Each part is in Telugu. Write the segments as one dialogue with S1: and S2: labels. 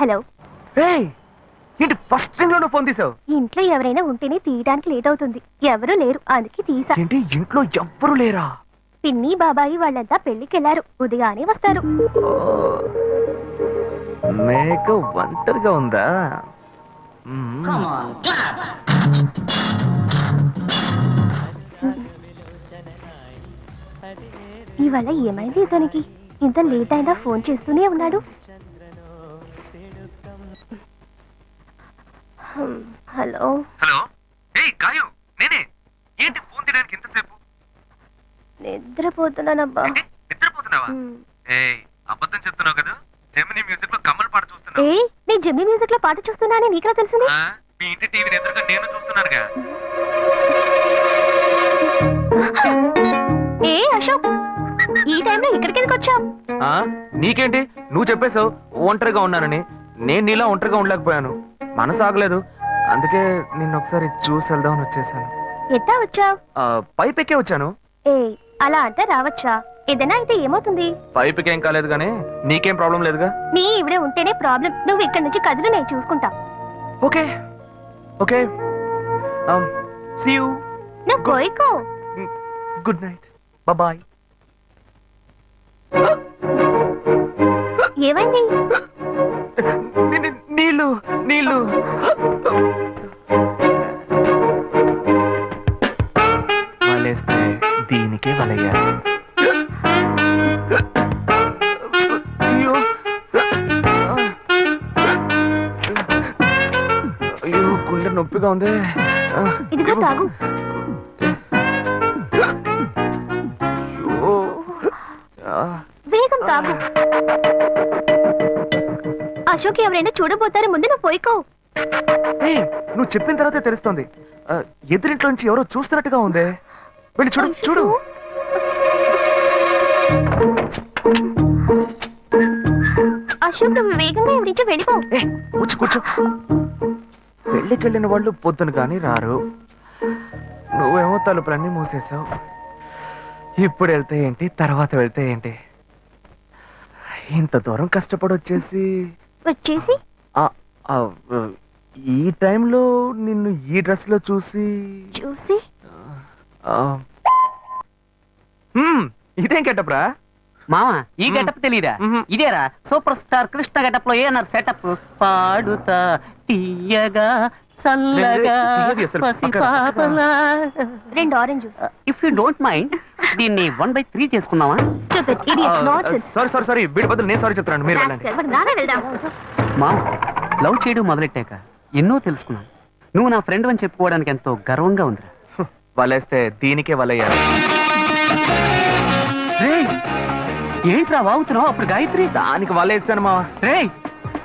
S1: హలో.
S2: ఏంటి ఫస్ట్లోనే ఫోన్ తీసావు?
S1: ఇంట్లో ఎవరైనా ఉంటేనే తీయడానికి లేట్ అవుతుంది. ఎవరూ లేరు అందుకే తీసా.
S2: ఏంటి ఇంట్లో ఎవ్వరు లేరా?
S1: పిన్ని బాబాయి వాళ్ళంతా పెళ్ళికెళ్ళారు ఉదయానే వస్తారు.
S2: మేక ఒంటరిగా ఉందా.
S1: ఇవాళ ఏమైంది ఇతనికి? ఇంత లేట్ అయినా ఫోన్ చేస్తూనే ఉన్నాడు. హలో?
S2: హలో? ఏయ్ గాయు నేనే. ఏంటి ఫోన్ తీయడానికి ఎంతసేపు
S1: నిద్రపోతున్నానబ్బా.
S2: ఏంటి? నిద్రపోతున్నావా. ఏయ్ అబద్ధం చెప్తున్నావు కదా? జెమిని మ్యూజిక్లో కమల్ పాట చూస్తున్నావు.
S1: ఏ నేను జమ్మి మ్యూజిక్లో పాట చూస్తున్నానని నీకా తెలిసింది?
S2: ఆ, మీ ఇంటి టీవీని ఎదురుగా నేను చూస్తున్నానుగా.
S1: ఏ అశోక్ ఈ టైంలో ఇక్కడికి ఎందుకు వచ్చావు?
S2: ఆ నీకేంటి? నువ్వు చెప్పేశావు ఒంటరిగా ఉన్నానని. నేను నీలా ఒంటరిగా ఉండలేకపోయాను. మనసు ఆగలేదు అందుకే నిన్ను ఒకసారి చూసి వెళ్దామని వచ్చేసాను.
S1: ఎట్టా వచ్చావు?
S2: పైపెక్కే వచ్చాను.
S1: ఏ అలా అంటే రావచ్చా? ఏదైనా అయితే ఏమవుతుంది?
S2: పైపెక్కి ఏం కాలేదు కానీ నీకేం ప్రాబ్లం లేదుగా?
S1: నీ ఇవిడే ఉంటేనే ప్రాబ్లం. నువ్వు ఇక్కడ నుంచి కదులు నేను చూసుకుంటా.
S2: ఓకే. ఓకే. సీ యూ
S1: నువ్వు కోయికో.
S2: గుడ్ నైట్ బాయ్
S1: ఏమైంది?
S2: నీళ్ళు నీళ్ళు. వలేస్తే దీనికే వలయ్యారు అయ్యో. అయ్యో గుండె నొప్పిగా ఉంది.
S1: ఇదిగో తాగు. వేగం తాగు. అశోక్ ఎవరైనా చూడబోతారు ముందు నువ్వు పోయికో.
S2: నువ్వు చెప్పిన తర్వాతే తెలుస్తోంది. ఎదురింట్లోంచి ఎవరో చూస్తున్నట్టుగా ఉంది. వెళ్ళి చూడు చూడు.
S1: అశోక్ నువ్వు వేగంగా ఇవి నుంచి వెళ్ళిపో.
S2: కూర్చో కూర్చో. పెళ్ళికి వెళ్ళిన వాళ్ళు పొద్దున కానీ రారు. నువ్వేమో తలుపులన్నీ మూసేశావు. ఇప్పుడు వెళ్తే ఏంటి తర్వాత వెళ్తే ఏంటి? ఇంత దూరం కష్టపడి వచ్చేసి
S1: వచ్చేసి
S2: ఆ, ఆ, ఈ టైంలో నిన్ను ఈ డ్రెస్లో చూసి
S1: చూసి
S2: ఆ, హ్మ్, ఇదేం కెట్టప్రా
S3: మామ ఈ. గెటప్ తెలీదా
S2: మ్మ్.
S3: ఇదేరా సూపర్ స్టార్ కృష్ణ గెటప్లో ఏనారు సెటప్ పాడుతా తీయగా చల్లగా
S2: తీయది అసలు. పక్కన,
S3: పసిపాపలా
S1: రెండు orange juice
S3: if you don't mind దీన్ని వన్ బై త్రీ చేసుకుందామా?
S2: సారీ సారీ సారీ వీడి బదులు నేను సారీ మీరు
S3: లవ్ చేయడం మొదలెట్టాక ఎన్నో తెలుసుకున్నాను. నువ్వు నా ఫ్రెండ్ అని చెప్పుకోవడానికి ఎంతో గర్వంగా ఉందిరా.
S2: వలేస్తే దీనికే వలయ్యారు.
S3: ఏంట్రా వాగుతున్నావు? అప్పుడు గాయత్రి?
S2: దానికి వలేసాను మా
S3: రేయ్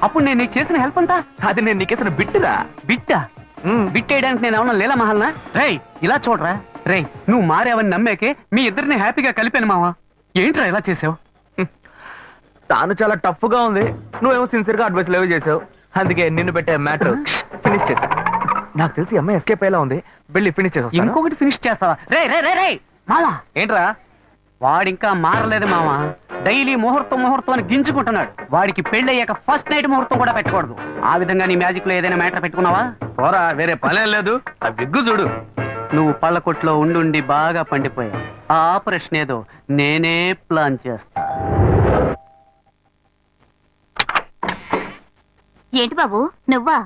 S3: అప్పుడు నేను నీకు చేసిన హెల్ప్ అంతా?
S2: అది నేను నీకేసిన బిట్టురా.
S3: బిట్టా? బిట్టేయడానికి నేను ఏమన్నా లేలా మహల్నా రేయ్ ఇలా చూడరా. రేయ్. నువ్వు మారావని నమ్మేకే మీ ఇద్దరిని హ్యాపీగా కలిపాను మావా. ఏంట్రా ఇలా చేసావు?
S2: తాను చాలా టఫ్గా ఉంది. నువ్వేమో సిన్సియర్గా అడ్వైస్ లేవు చేసావు. అందుకే నిన్ను పెట్టే మ్యాటర్ ఫినిష్ చేశా నాకు తెలిసి అమ్మాయి ఎస్కేప్ అయ్యేలా ఉంది. వెళ్ళి ఫినిష్ చేసా
S3: ఇంకొకటి ఫినిష్ చేస్తావా? రే రే రే రే మావా.
S2: ఏంట్రా?
S3: వాడింకా మారలేదు మావా. డైలీ ముహూర్తం ముహూర్తం అని గింజుకుంటున్నాడు. వాడికి పెళ్ళయ్యాక ఫస్ట్ నైట్ ముహూర్తం కూడా పెట్టకూడదు. ఆ విధంగా నీ మ్యాజిక్లో ఏదైనా మ్యాటర్ పెట్టుకున్నావా?
S2: పోరా వేరే పనే లేదు. ఆ విగ్గు చూడు.
S3: నువ్వు పళ్ళ కొట్లో ఉండుండి బాగా పండిపోయావు. ఆ ఆపరేషన్ ఏదో నేనే ప్లాన్ చేస్తా.
S1: ఏంటి బాబు నువ్వా?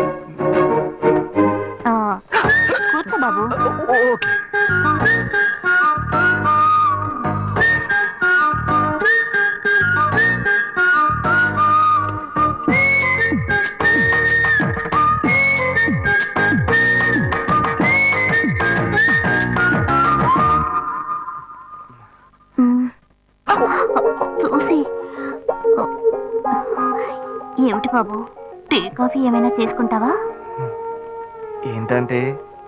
S1: బాబు.
S2: ఓకే.
S1: చూసి. ఏమిటి బాబు?
S4: టీ కాఫీ ఏమైనా తీసుకుంటావా
S2: ఏంటంటే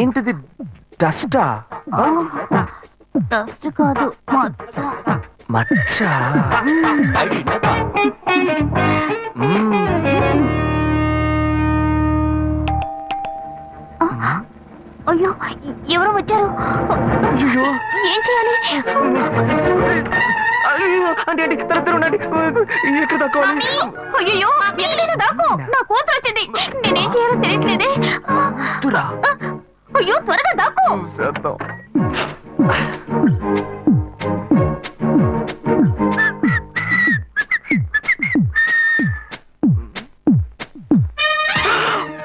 S2: ఏంటిది? డస్టా?
S4: డస్ట్ కాదు మచ్చ.
S2: మచ్చ.
S4: అయ్యో ఎవరో వచ్చారు?
S2: అయ్యో
S4: ఏం చేయాలి?
S2: అయ్యో అంటే అంటే తర ఉండండి. ఎక్కడ తక్కువాలి
S4: అయ్యో ఎక్కడైనా దాకో నా కూతురు వచ్చింది. నేనేం చేయాలో తెలియట్లేదే.
S2: తురా
S4: అయ్యో త్వరగా దాకో
S2: చేద్దాం.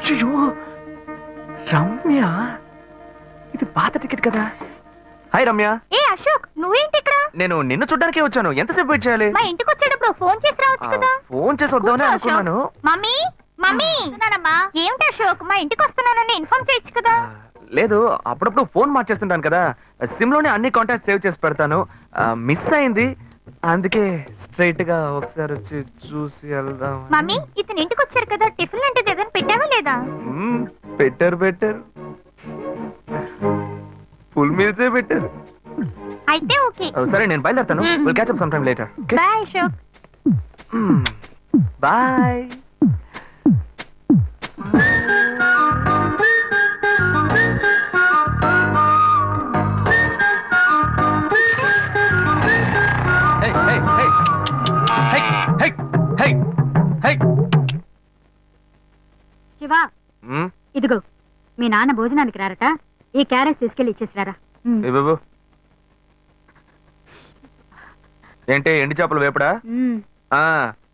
S2: అయ్యో రమ్య. ఇది పాత టికెట్ కదా? హాయ్ రమ్య.
S4: ఏ అశోక్ నువ్వేంటి ఇక్కడ?
S2: నేను నిన్ను చూడ్డానికే వచ్చాను. ఎంతసేపు వెయిట్ చేయాలి?
S4: మా ఇంటికి వచ్చేటప్పుడు ఫోన్ చేసి రావచ్చు కదా.
S2: ఫోన్ చేసి వద్దామని
S4: కూర్చో,
S2: అనుకున్నాను.
S4: Mummy mummy. వస్తున్నానమ్మా ఏమిటి అశోక్? మా ఇంటికి వస్తున్నానని ఇన్ఫార్మ్ చేయొచ్చు కదా?
S2: లేదు అప్పుడప్పుడు ఫోన్ మార్చేస్తుంటాను కదా. సిమ్లోనే అన్ని కాంటాక్ట్ సేవ్ చేసి పెడతాను. మిస్ అయింది. అందుకే స్ట్రైట్గా ఒకసారి వచ్చి చూసి వెళ్దాం.
S4: మమ్మీ ఇతను ఇంటికి వచ్చారు కదా టిఫిన్ లాంటిది ఏదైనా పెట్టావా లేదా?
S2: బెటర్ బెటర్ ఫుల్ మీల్సే బెటర్
S4: అయితే ఓకే.
S2: సరే నేను బయలుదేరుతాను. Will catch up some time later
S4: bye Ashok
S2: bye
S5: Shiva ఇదిగో మీ నాన్న భోజనానికి రారట ఈ క్యారెట్ తీసుకెళ్ళి ఇచ్చేసిరారా.
S2: ఏంటి ఎండి చేపలు వేపడా?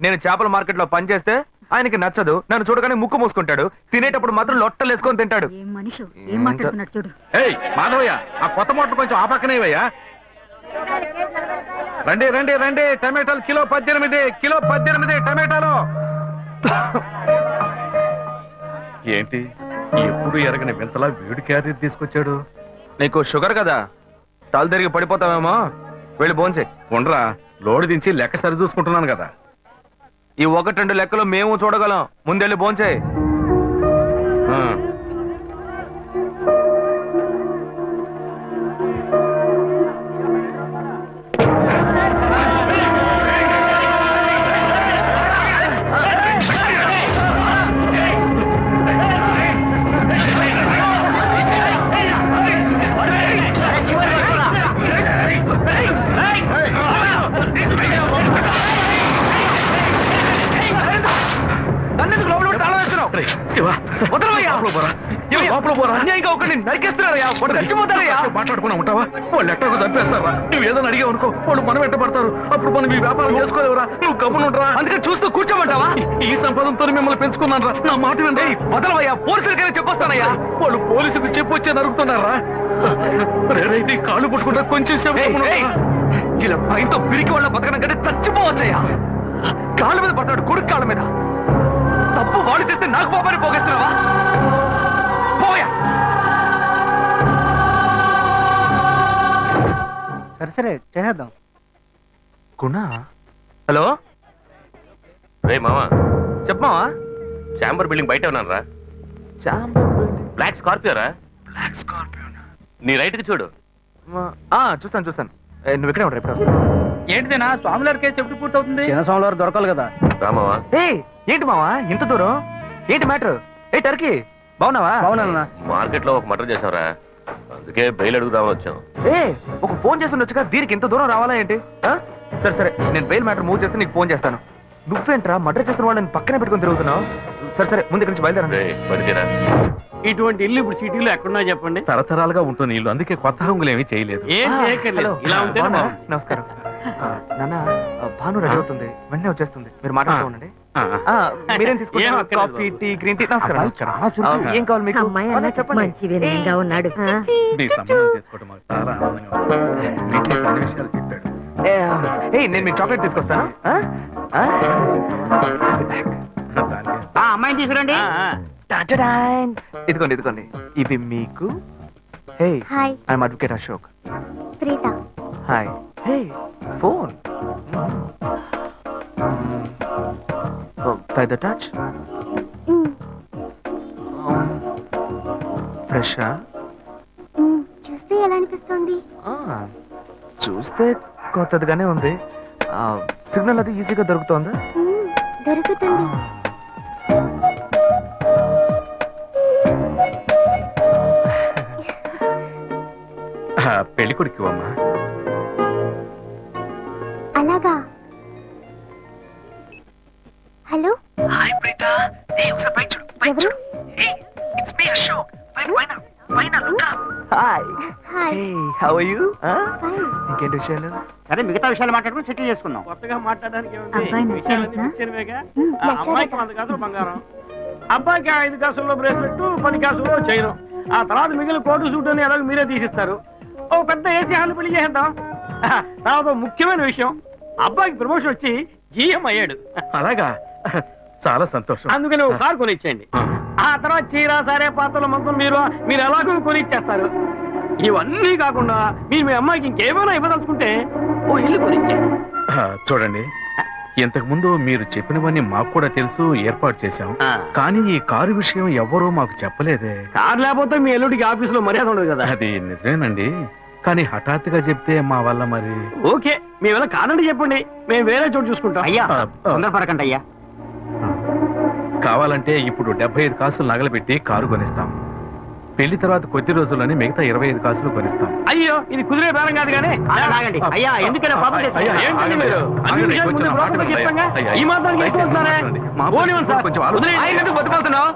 S2: నేను చేపల మార్కెట్లో పనిచేస్తే ఆయనకి నచ్చదు. నన్ను చూడగానే ముక్కు మూసుకుంటాడు. తినేటప్పుడు మాత్రం లొట్టలు వేసుకొని తింటాడు.
S5: ఏం మనిషి? ఏం మాట్లాడుతున్నాడు చూడు.
S6: ఏయ్ మాధవయ్య ఆ కొత్త మోటార్ కొంచెం ఆ పక్కనే ఇవ్వయ్యా రండి రండి రండి. టమాటాలు కిలో పద్దెనిమిది కిలో పద్దెనిమిది టమాటాలు. ఏంటి? ఎప్పుడు ఎరగని వింతలా వేడి క్యారీ తీసుకొచ్చాడు?
S2: నీకు షుగర్ కదా? తల తిరిగి పడిపోతావేమో? వెళ్ళి భోంచే
S6: ఉండరా. లోడు దించి లెక్క సరి చూసుకుంటున్నాను కదా.
S2: ఈ ఒకటి రెండు లెక్కలు మేము చూడగలం. ముందెళ్ళి భోంచే
S6: మాట్లాడుకున్నా ఉంటావా? వాళ్ళు ఎట్టకు చంపేస్తారా? నువ్వు ఏదైనా అడిగావు అనుకో వాళ్ళు మనం వెంటబడతారు అప్పుడు మనం ఈ వ్యాపారం చేసుకోలేవురా. నువ్వు గమ్మునుంటరా
S2: అందుకని చూస్తూ కూర్చోమంటావా?
S6: ఈ సంపదంతో మిమ్మల్ని పెంచుకున్నాను రా నా మాట వినండి
S2: వదలవయ్యా. పోలీసులకైనా చెప్పొస్తానయ్యా.
S6: వాళ్ళు పోలీసుకు చెప్పు వచ్చే నరుకుతున్నారా? రేరైతే కాళ్ళు పుట్టుకుంటా కొంచెం?
S2: ఇలా భయంతో పిరికి వాళ్ళ బతకడం కంటే చచ్చిపోవచ్చయ్యా. కాళ్ళ మీద పడతాడు కొడుకు కాళ్ళ మీద. తప్పు వాళ్ళు చేస్తే నాకు పాపాన్ని పోగేస్తున్నావా? పోయా.
S3: సరే సరే చేసేద్దాం.
S2: గుణ హలో?
S7: రే మామా
S2: చెప్పమావా
S7: చాంబర్ బిల్డింగ్ బయట ఉన్నాను రా.
S2: Chamber building?
S7: బ్లాక్ స్కార్పియో రా.
S2: Black scorpion?
S7: నీ రైట్కి చూడు
S2: చూస్తాను చూస్తాను. నువ్వు ఇక్కడే ఉంటా ఎప్పుడు వస్తావు
S3: ఏంటిదేనా స్వామివారి కేసు ఎప్పుడు పూర్తవుతుంది? చిన్న స్వామివారు దొరకాలి కదా.
S7: రా మామా
S2: ఏ ఏంటి మావా ఇంత దూరం? ఏంటి మ్యాటర్? ఏ టర్కీ బాగున్నావా?
S3: అవునన్నా
S7: మార్కెట్లో ఒక మటర్ చేసావురా అందుకే బయలు అడుగుదామని వచ్చాం.
S2: ఏ ఒక ఫోన్ చేసి ఉండొచ్చుగా దీనికి ఇంత దూరం రావాలా ఏంటి? ఆ? సరే సరే నేను బెయిల్ మ్యాటర్ మూవ్ చేస్తే నీకు ఫోన్ చేస్తాను. నువ్వేంట్రా మర్డర్ చేస్తున్న వాళ్ళని పక్కనే పెట్టుకొని తిరుగుతున్నావు? సరే సరే ముందు ఇక్కడి నుంచి బయలుదేరండి.
S7: రే పడితేరా
S8: ఇటువంటి ఇల్లు ఇప్పుడు సిటీలో ఎక్కడున్నా చెప్పండి.
S6: తరతరాలుగా ఉంటుంది ఇల్లు అందుకే కొత్త హంగులు ఏమీ చేయలేదు.
S8: ఇలా.
S2: నమస్కారం. నాన్న భాను రెడీ అవుతుంది. వెంటనే వచ్చేస్తుంది. మీరు మాట్లాడుతూ ఉండండి. మీరేం తీసుకుంటారు కాఫీ. Tea green tea? నమస్కారం ఏం కావాలి మీకు?
S9: అమ్మాయి
S2: చెప్పండి.
S9: మంచి వినయంగా ఉన్నాడు.
S2: ఏ, నేను మీకు చాక్లెట్ తీసుకొస్తాను. ఆ?
S3: అమ్మాయిని తీసుకురండి.
S2: ఇదిగోండి ఇదిగోండి. ఇవి మీకు. Hey
S1: hi.
S2: I'm advocate Ashok.
S1: Preetha.
S2: Hi. Hey phone. The touch
S1: మ్,
S2: ఫ్రెషా
S1: మ్, చూస్తే ఎలా అనిపిస్తుంది?
S2: చూస్తే కొత్తదిగానే ఉంది. సిగ్నల్ అది ఈజీగా దొరుకుతోందా?
S1: మ్, దొరుకుతుంది.
S6: ఆ, పెళ్ళి కొడుకు అమ్మా.
S1: హలో?
S2: హాయ్ ప్రీత. ఏ ఒకసారి పైకి చూడు
S1: ఎవరు?
S2: చూడు. Hey it's me Ashok. పైన పైన పైన look. Hi.
S1: Hi
S2: hey are you ఇంకేంటి విషయాలు?
S3: సరే మిగతా విషయాలు మాట్లాడుకుని సెటిల్ చేసుకుందాం.
S8: కొత్తగా మాట్లాడడానికి ఏముంది? విషయాలన్నీ
S1: నచ్చాడట.
S8: అమ్మాయికి వంద కాసులు బంగారం. అబ్బాయికి ఐదు కాసుల్లో బ్రేస్లెట్ పది కాసుల్లో చైను. ఆ తర్వాత మిగిలిన కోటు సూట్ అని ఎలాగో మీరే తీసిస్తారు. ఓ పెద్ద ఏసీ హాల్ పెళ్ళి చేద్దాం తర్వాత ముఖ్యమైన విషయం అబ్బాయికి ప్రమోషన్ వచ్చి జీఎం అయ్యాడు.
S6: అలాగా? చాలా సంతోషం.
S8: అందుకని ఒక కారు కొనిచ్చేయండి. ఆ. తర్వాత చీర సరే పాత్రల మొత్తం మీరు మీరు ఎలాగో కొనిచ్చేస్తారు. ఇవన్నీ కాకుండా మీరు మీ అమ్మాయికి ఇంకేమైనా ఇవ్వదలుచుకుంటే ఓ ఇల్లు కొనిచ్చేయండి.
S6: ఆ, చూడండి. ఇంతకు ముందు మీరు చెప్పినవన్నీ మాకు కూడా తెలుసు ఏర్పాటు చేశాం. కానీ ఈ కారు విషయం ఎవ్వరూ మాకు చెప్పలేదే.
S8: కారు లేకపోతే మీ ఎల్లుడికి ఆఫీసులో మర్యాద ఉండదు కదా.
S6: అది నిజమేనండి. కానీ హఠాత్తుగా చెప్తే మా వల్ల మరి
S8: ఓకే మేము ఎలా కాదండి చెప్పండి మేము వేరే చోటు చూసుకుంటాం
S3: అయ్యా. తొందరపడకండి అయ్యా
S6: కావాలంటే ఇప్పుడు డెబ్బై ఐదు కాసులు నగలబెట్టి కారు కొనిస్తాం పెళ్ళి తర్వాత కొద్ది రోజుల్లోనే మిగతా ఇరవై ఐదు కాసులు కొనిస్తాం
S8: అయ్యో ఇది కుదిరే బేరం కాదు కానీ
S3: ఆగండి. అయ్యా ఎందుకైనా పాపం
S6: అయ్యా?
S8: ఏంటండి మీరు? అన్ని విషయాలు ముందు ఈ మాత్రానికి
S6: దయచేసి
S8: ఎక్కువ
S6: మాట్లాడండి. మా
S8: పోనివ్వండి సార్.
S6: కొంచెం ఆలోచన-
S8: వదిలేయండి.
S2: ఆయన ఎందుకు బతిమాలుతున్నావు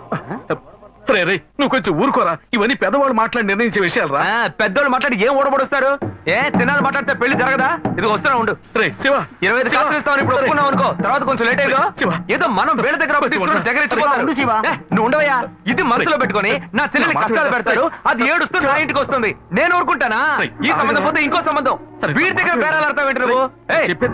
S6: రే, రే, నువ్వు కొంచెం ఊరుకోరా. ఇవన్నీ పెద్దవాళ్ళు మాట్లాడి నిర్ణయించే విషయాలు రా
S2: పెద్దోళ్ళు మాట్లాడి ఏం ఓడబడుస్తారు ఏ చిన్నాళ్ళు మాట్లాడితే పెళ్ళి జరగదా? ఇది వస్తున్నా ఉండు.
S6: రే శివ.
S2: ఇరవై ఐదు ఇస్తామని ఇప్పుడు ఒప్పుకున్నావు అనుకో. తర్వాత కొంచెం లేట్ అయ్యో
S6: శివ.
S2: ఏదో మనం వీళ్ళ దగ్గర తీసుకుని దగ్గర నువ్వు ఉండవయ్యా? ఇది మనసులో పెట్టుకొని నా చెల్లెలి కష్టాలు? పెడతారు అది ఏడుస్తూ నా ఇంటికి వస్తుంది. నేను ఊరుకుంటానా? ఈ సంబంధం పోతే ఇంకో సంబంధం. వీడి దగ్గర బేరాలు ఆడతావు ఏంటి నువ్వు?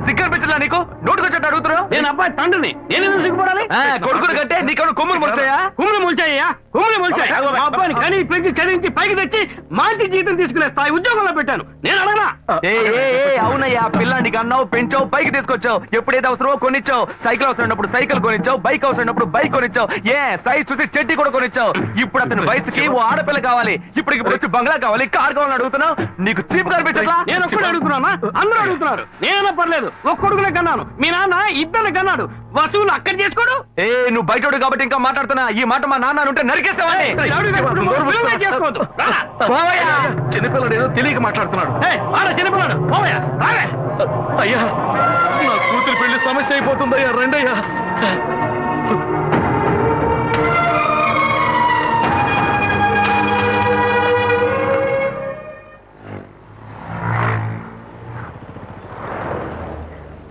S2: సిగ్గర్ పిచ్చలా నీకు? నోటుకు వచ్చేట్టు అడుగుతున్నావు?
S8: నేను అబ్బాయి తండ్రిని. నేను ఎందుకు సిగ్గుపడాలి?
S2: కొడుకులు కంటే నీకెవరు కొమ్ములు ముడతాయా
S8: కుమ్ములు ముల్చాయ్యా? కుమ్ములు ముల్చాయి. మా అబ్బాయిని కానీ పెంచి చదివించి పైకి తెచ్చి మంచి జీతం తీసుకునే స్థాయి ఉద్యోగంలో పెట్టాను. నేను అడగనా?
S2: అవునయ్యా పిల్లానికి అన్నావు పెంచావు పైకి తీసుకొచ్చావు. ఎప్పుడైతే అవసరమో కొనిచ్చావు. సైకిల్ అవసరం ఉన్నప్పుడు సైకిల్ కొనిచ్చావు. బైక్ అవసరం ఉన్నప్పుడు బైక్ కొనిచ్చావు. ఏ సైజ్ చూసి చెట్టి కూడా కొనిచ్చావు. ఇప్పుడు అతని వయసుకి ఓ ఆడపిల్ల కావాలి. ఇప్పుడు ఇప్పుడు వచ్చి బంగ్లా కావాలి. కార్ కావాలని అడుగుతున్నావు. నీకు చీప్ కనిపించట్లా
S8: నేను అడుగుతున్నానా? అందరూ అడుగుతున్నారు. నేనే పర్లేదు. ఒక్కొడుకునే కన్నాను. మీ నాన్న ఇద్దరు కన్నాడు. వసూలు అక్కడ చేసుకోడు?
S2: ఏ నువ్వు బయటోడు కాబట్టి ఇంకా మాట్లాడుతున్నా. ఈ మాట మా నాన్న ఉంటే నరికేస్తావని.
S6: చిన్నపిల్లడు ఏదో తెలియక మాట్లాడుతున్నాడు.
S8: చిన్నపిల్లాడు?
S6: అయ్యా నా కూతురు పెళ్ళి సమస్య అయిపోతుందయ్యా రండయ్యా.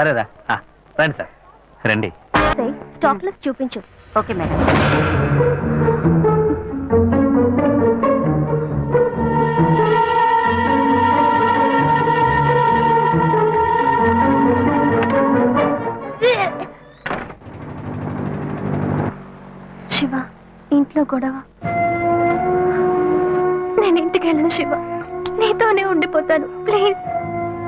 S10: సరేరా. రండి సార్. రండి.
S1: స్టాక్ లిస్ట్ చూపించు.
S5: Okay madam.
S1: శివ ఇంట్లో గొడవ. నేను ఇంటికి వెళ్ళను శివ. నీతోనే ఉండిపోతాను. ప్లీజ్.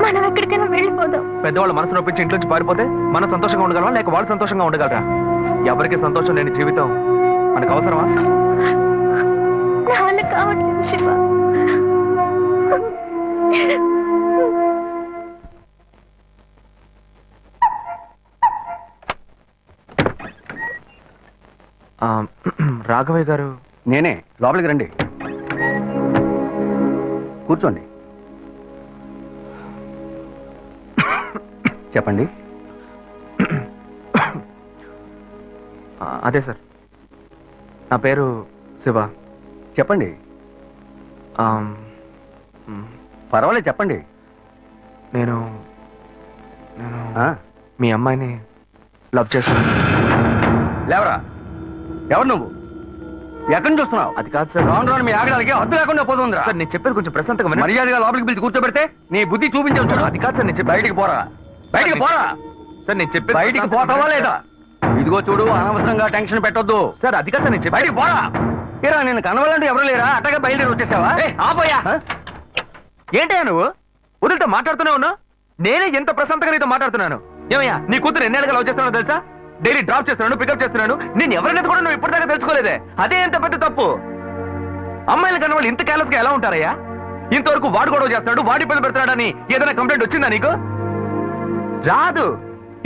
S1: మనం ఎక్కడికైనా వెళ్ళిపోదాం.
S2: పెద్దవాళ్ళు మనసు నొప్పించి ఇంట్లోంచి పారిపోతే మనం సంతోషంగా ఉండగలమా? లేక వాళ్ళు సంతోషంగా ఉండగలరా? ఎవరికి సంతోషం లేని జీవితం మనకు అవసరమా?
S1: నా వల్ల కావట్లేదు శివ.
S2: ఆ, రాఘవయ్య గారు.
S10: నేనే. లోపలికి రండి. కూర్చోండి. చెప్పండి.
S2: అదే సార్. నా పేరు శివ.
S10: చెప్పండి. పర్వాలేదు చెప్పండి.
S2: నేను నేను మీ అమ్మాయిని లవ్ చేస్తాను
S10: లేవరా? ఎవరు నువ్వు? ఎక్కడి నుంచి చూస్తున్నావు
S2: అది కాదు సార్.
S10: రాను రాను మీ ఆగడానికి హద్దు లేకుండా పోతుందిరా
S2: సార్ నేను చెప్పేది కొంచెం ప్రశాంతంగా.
S10: మర్యాదగా లోపలికి పిలిచి కూర్చోబెడితే నీ బుద్ధి చూపించావు చూడు
S2: అది కాదు సార్ నేను
S10: బయటికి పోరా. బయటికి పోరా.
S2: సార్ నేను చెప్పేది
S10: బయటికి పోతావా. లేదా? ఇదిగో చూడు అనవసరంగా టెన్షన్ పెట్టొద్దు.
S2: సార్ అది కాదు నేను
S10: బయటికి పోరా. ఏరా నేను కనవాలంటే ఎవరు లేరా? అట్టగా బయలుదేరి వచ్చేసావా?
S2: ఆపోయా? ఏంటయ్యా నువ్వు? వదిలితో మాట్లాడుతూనే ఉన్నా? నేనే ఎంత ప్రశాంతంగా నీతో మాట్లాడుతున్నాను. ఏమయ్యా నీ కూతురు ఎన్నేళ్ళగా లవ్ చేస్తున్నానో తెలుసా? డైలీ డ్రాప్ చేస్తున్నాను పికప్ చేస్తున్నాను. నేను ఎవరినైతే కూడా నువ్వు ఇప్పటిదాకా తెలుసుకోలేదే. అదే ఎంత పెద్ద తప్పు? అమ్మాయిల కన్నా వాళ్ళు ఇంత కేర్లెస్గా ఎలా ఉంటారయ్యా? ఇంతవరకు వాడు గొడవ చేస్తున్నాడు వాడి పని పెడుతున్నాడని ఏదైనా కంప్లైంట్ వచ్చిందా నీకు? రాదు.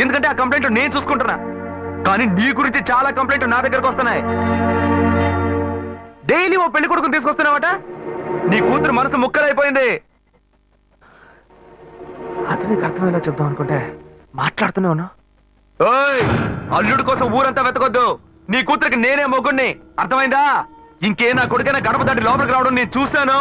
S2: ఎందుకంటే ఆ కంప్లైంట్ నేను చూసుకుంటున్నా. కానీ నీ గురించి చాలా కంప్లైంట్ నా దగ్గరకు వస్తున్నాయి. డైలీ ఓ పెళ్ళి కొడుకుని తీసుకొస్తున్నావట? నీ కూతురు మనసు ముక్కలైపోయింది. అది నీకు అర్థమయ్యేలా చెప్దాం అనుకుంటే మాట్లాడుతూనే ఉన్నా. ఓయ్ అల్లుడు కోసం ఊరంతా వెతకొద్దు. నీ కూతురికి నేనే మొగ్గుణ్ణి అర్థమైందా? ఇంకే నా కొడుకైనా గడప దాటి లోపలికి రావడం నేను చూశాను.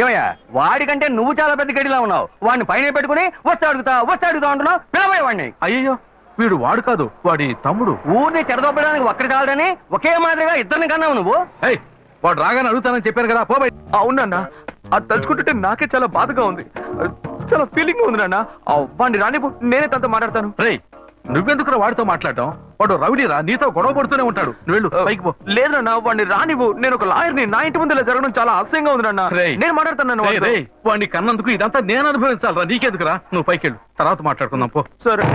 S10: ఏమయ్యా వాడికంటే నువ్వు చాలా పెద్ద గడిలా ఉన్నావు. వాడిని పైన పెట్టుకుని వస్తే అడుగుతా వస్తే అడుగుతా అంటున్నావు. పిలవయ్య వాడిని.
S6: అయ్యో వీడు వాడు కాదు వాడి తమ్ముడు.
S10: ఊరిని చెడదొప్పడానికి ఒక్కడి చాలదని ఒకే మాదిరిగా ఇద్దరిని కన్నావు నువ్వు.
S6: ఏయ్ వాడు రాగానే అడుగుతానని చెప్పాను కదా పో బయట.
S2: అవునన్నా అది తలుచుకుంటుంటే నాకే చాలా బాధగా ఉంది. చాలా ఫీలింగ్ ఉంది నాన్న. వాడిని రాని నేనే తనతో మాట్లాడతాను.
S6: రేయ్ నువ్వెందుకు వాడితో మాట్లాడటం? వాడు రవిడిరా నీతో గొడవ పడుతూనే ఉంటాడు. వెళ్ళు పైకి పో.
S2: లేదు నాన్న వాడిని రానివ్వు. నేను ఒక లాయర్ని. నా ఇంటి ముందు ఇలా జరగడం చాలా అసహ్యంగా ఉంది నాన్న
S6: రేయ్.
S2: నేను మాట్లాడతాను
S6: రేయ్, రేయ్, వాడిని కన్నందుకు ఇదంతా నేను అనుభవించాలరా. నీకెందుకురా? నువ్వు పైకి వెళ్ళు తర్వాత మాట్లాడుకుందాం పో.
S2: సరే.